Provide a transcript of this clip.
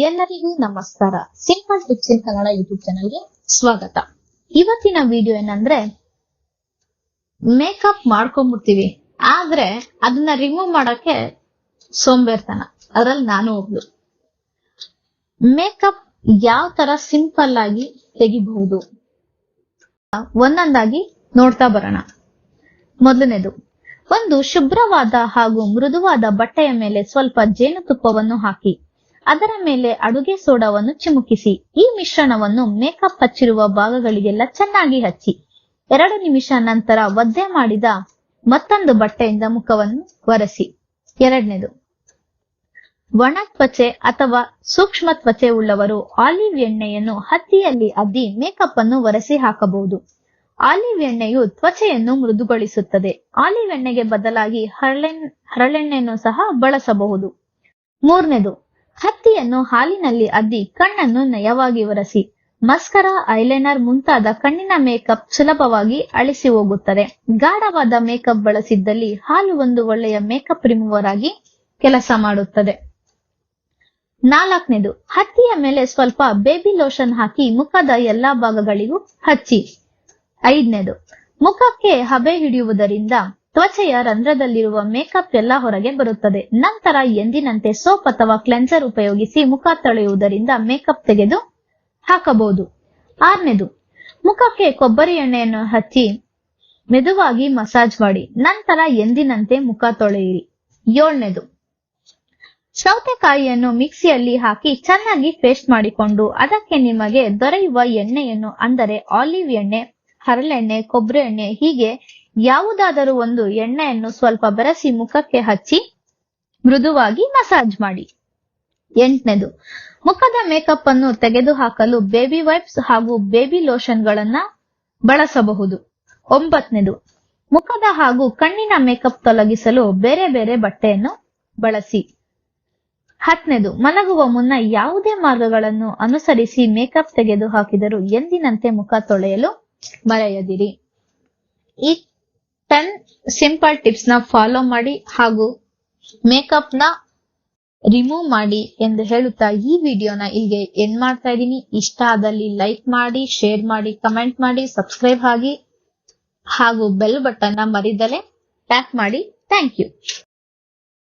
ಎಲ್ಲರಿಗೂ ನಮಸ್ಕಾರ. Simple tips in Kannada YouTube ಚಾನಲ್ಗೆ ಸ್ವಾಗತ. ಇವತ್ತಿನ ವಿಡಿಯೋ ಏನಂದ್ರೆ ಮೇಕಪ್ ಮಾಡ್ಕೊಂಡ್ಬಿಡ್ತೀವಿ. ಆದ್ರೆ, ಅದನ್ನ ರಿಮೂವ್ ಮಾಡಕ್ಕೆ ಸೋಂಬೇರ್ತನ. ಅದ್ರಲ್ಲಿ ನಾನು ಒಬ್ಳು. ಮೇಕಪ್ ಯಾವ ತರ ಸಿಂಪಲ್ ಆಗಿ ತೆಗಿಬಹುದು? ಒಂದೊಂದಾಗಿ ನೋಡ್ತಾ ಬರೋಣ. ಮೊದಲನೇದು, ಒಂದು ಶುಭ್ರವಾದ ಹಾಗೂ ಮೃದುವಾದ ಬಟ್ಟೆಯ ಮೇಲೆ ಸ್ವಲ್ಪ ಜೇನುತುಪ್ಪವನ್ನು ಹಾಕಿ. ಅದರ ಮೇಲೆ ಅಡುಗೆ ಸೋಡಾವನ್ನು ಚಿಮುಕಿಸಿ. ಈ ಮಿಶ್ರಣವನ್ನು ಮೇಕಪ್ ಹಚ್ಚಿರುವ ಭಾಗಗಳಿಗೆಲ್ಲ ಚೆನ್ನಾಗಿ ಹಚ್ಚಿ. ಎರಡು ನಿಮಿಷ ನಂತರ ಒದ್ದೆ ಮಾಡಿದ ಮತ್ತೊಂದು ಬಟ್ಟೆಯಿಂದ ಮುಖವನ್ನು ಒರೆಸಿ. ಎರಡನೇದು, ಒಣ ತ್ವಚೆ ಅಥವಾ ಸೂಕ್ಷ್ಮ ತ್ವಚೆ ಉಳ್ಳವರು ಆಲಿವ್ ಎಣ್ಣೆಯನ್ನು ಹತ್ತಿಯಲ್ಲಿ ಅದ್ದಿ ಮೇಕಪ್ ಅನ್ನು ಒರೆಸಿ ಹಾಕಬಹುದು. ಆಲಿವ್ ಎಣ್ಣೆಯು ತ್ವಚೆಯನ್ನು ಮೃದುಗೊಳಿಸುತ್ತದೆ. ಆಲಿವ್ ಎಣ್ಣೆಗೆ ಬದಲಾಗಿ ಹರಳೆಣ್ ಹರಳೆಣ್ಣೆಯನ್ನು ಸಹ ಬಳಸಬಹುದು. ಮೂರನೇದು ಹತ್ತಿಯನ್ನು ಹಾಲಿನಲ್ಲಿ ಅದ್ದಿ ಕಣ್ಣನ್ನು ನಯವಾಗಿ ಒರೆಸಿ. ಮಸ್ಕರ ಐಲೈನರ್ ಮುಂತಾದ ಕಣ್ಣಿನ ಮೇಕಪ್ ಸುಲಭವಾಗಿ ಅಳಿಸಿ ಹೋಗುತ್ತದೆ. ಗಾಢವಾದ ಮೇಕಪ್ ಬಳಸಿದ್ದಲ್ಲಿ ಹಾಲು ಒಂದು ಒಳ್ಳೆಯ ಮೇಕಪ್ ರಿಮೂವರ್ ಆಗಿ ಕೆಲಸ ಮಾಡುತ್ತದೆ. ನಾಲ್ಕನೇದು, ಹತ್ತಿಯ ಮೇಲೆ ಸ್ವಲ್ಪ ಬೇಬಿ ಲೋಷನ್ ಹಾಕಿ ಮುಖದ ಎಲ್ಲಾ ಭಾಗಗಳಿಗೂ ಹಚ್ಚಿ. ಐದನೇದು, ಮುಖಕ್ಕೆ ಹಬೆ ಹಿಡಿಯುವುದರಿಂದ ತ್ವಚೆಯ ರಂಧ್ರದಲ್ಲಿರುವ ಮೇಕಪ್ ಎಲ್ಲ ಹೊರಗೆ ಬರುತ್ತದೆ. ನಂತರ ಎಂದಿನಂತೆ ಸೋಪ್ ಅಥವಾ ಕ್ಲೆನ್ಸರ್ ಉಪಯೋಗಿಸಿ ಮುಖ ತೊಳೆಯುವುದರಿಂದ ಮೇಕಪ್ ತೆಗೆದು ಹಾಕಬಹುದು. ಆರನೇದು, ಮುಖಕ್ಕೆ ಕೊಬ್ಬರಿ ಎಣ್ಣೆಯನ್ನು ಹಚ್ಚಿ ಮೆದುವಾಗಿ ಮಸಾಜ್ ಮಾಡಿ. ನಂತರ ಎಂದಿನಂತೆ ಮುಖ ತೊಳೆಯಿರಿ. ಏಳನೇದು, ಸೌತೆಕಾಯಿಯನ್ನು ಮಿಕ್ಸಿಯಲ್ಲಿ ಹಾಕಿ ಚೆನ್ನಾಗಿ ಪೇಸ್ಟ್ ಮಾಡಿಕೊಂಡು ಅದಕ್ಕೆ ನಿಮಗೆ ದೊರೆಯುವ ಎಣ್ಣೆಯನ್ನು ಅಂದರೆ ಆಲಿವ್ ಎಣ್ಣೆ, ಹರಳೆಣ್ಣೆ, ಕೊಬ್ಬರಿ ಎಣ್ಣೆ ಹೀಗೆ ಯಾವುದಾದರೂ ಒಂದು ಎಣ್ಣೆಯನ್ನು ಸ್ವಲ್ಪ ಬೆರೆಸಿ ಮುಖಕ್ಕೆ ಹಚ್ಚಿ ಮೃದುವಾಗಿ ಮಸಾಜ್ ಮಾಡಿ. ಎಂಟನೇದು, ಮುಖದ ಮೇಕಪ್ ಅನ್ನು ತೆಗೆದುಹಾಕಲು ಬೇಬಿ ವೈಪ್ಸ್ ಹಾಗೂ ಬೇಬಿ ಲೋಷನ್ ಗಳನ್ನ ಬಳಸಬಹುದು. ಒಂಬತ್ತನೇದು ಮುಖದ ಹಾಗೂ ಕಣ್ಣಿನ ಮೇಕಪ್ ತೊಲಗಿಸಲು ಬೇರೆ ಬೇರೆ ಬಟ್ಟೆಯನ್ನು ಬಳಸಿ. ಹತ್ತನೇದು ಮಲಗುವ ಮುನ್ನ ಯಾವುದೇ ಮಾರ್ಗಗಳನ್ನು ಅನುಸರಿಸಿ ಮೇಕಪ್ ತೆಗೆದು ಹಾಕಿದರೂ ಎಂದಿನಂತೆ ಮುಖ ತೊಳೆಯಲು ಮರೆಯದಿರಿ. ಈ ಟೆನ್ ಸಿಂಪಲ್ ಟಿಪ್ಸ್ನ ಫಾಲೋ ಮಾಡಿ ಹಾಗೂ ಮೇಕಪ್ನ ರಿಮೂವ್ ಮಾಡಿ ಎಂದು ಹೇಳುತ್ತಾ ಈ ವಿಡಿಯೋನ ಇಲ್ಲಿಗೆ ಎಂಡ್ ಮಾಡ್ತಾ ಇದ್ದೀನಿ. ಇಷ್ಟ ಆದಲ್ಲಿ ಲೈಕ್ ಮಾಡಿ ಶೇರ್ ಮಾಡಿ ಕಮೆಂಟ್ ಮಾಡಿ ಸಬ್ಸ್ಕ್ರೈಬ್ ಆಗಿ ಹಾಗೂ ಬೆಲ್ ಬಟನ್ನ ಮರಿದಲೆ ಟ್ಯಾಪ್ ಮಾಡಿ. Thank you